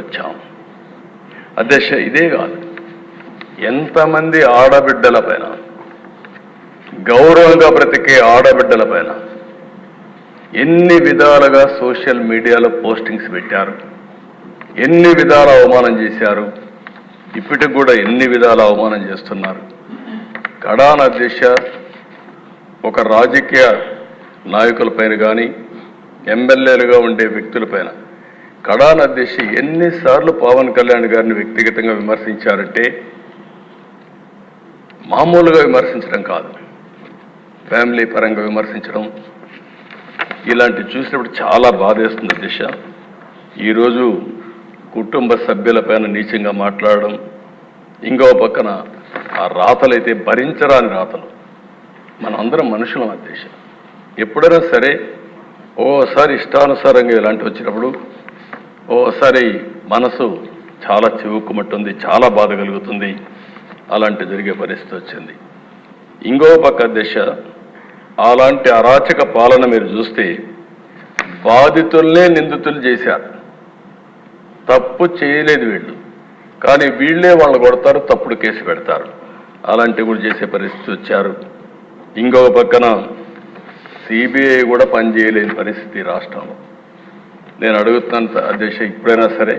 వచ్చాం. అధ్యక్ష ఇదే కాదు. ఎంతమంది ఆడబిడ్డల పైన గౌరవంగా బ్రతికే ఆడబిడ్డల పైన ఎన్ని విధాలుగా సోషల్ మీడియాలో పోస్టింగ్స్ పెట్టారు? ఎన్ని విధాల అవమానం చేశారు? ఇప్పటికి కూడా ఎన్ని విధాల అవమానం చేస్తున్నారు? కడాన అధ్యక్ష ఒక రాజకీయ నాయకులపైన కానీ ఎమ్మెల్యేలుగా ఉండే వ్యక్తులపైన కడాన్ అధ్యక్ష ఎన్నిసార్లు పవన్ కళ్యాణ్ గారిని వ్యక్తిగతంగా విమర్శించారంటే మామూలుగా విమర్శించడం కాదు. ఫ్యామిలీ పరంగా విమర్శించడం ఇలాంటి చూసినప్పుడు చాలా బాధేస్తుంది దిశ. ఈరోజు కుటుంబ సభ్యులపైన నీచంగా మాట్లాడడం ఇంకో పక్కన ఆ రాతలైతే భరించరాని రాతలు. మనం అందరం మనుషులం అధ్యక్ష ఎప్పుడైనా సరే ఓసారి ఇష్టానుసారంగా ఇలాంటి వచ్చినప్పుడు ఓసారి మనసు చాలా చివుక్కుమట్టుంది చాలా బాధ కలుగుతుంది. అలాంటి జరిగే పరిస్థితి వచ్చింది. ఇంకో పక్క దిశ అలాంటి అరాచక పాలన మీరు చూస్తే బాధితుల్నే నిందితులు చేశారు. తప్పు చేయలేదు వీళ్ళు. కానీ వీళ్ళే వాళ్ళు కొడతారు తప్పుడు కేసు పెడతారు. అలాంటివి కూడా చేసే పరిస్థితి వచ్చారు. ఇంకొక పక్కన సిబిఐ కూడా పనిచేయలేని పరిస్థితి రాష్ట్రంలో. నేను అడుగుతున్నాను అధ్యక్ష ఇప్పుడైనా సరే.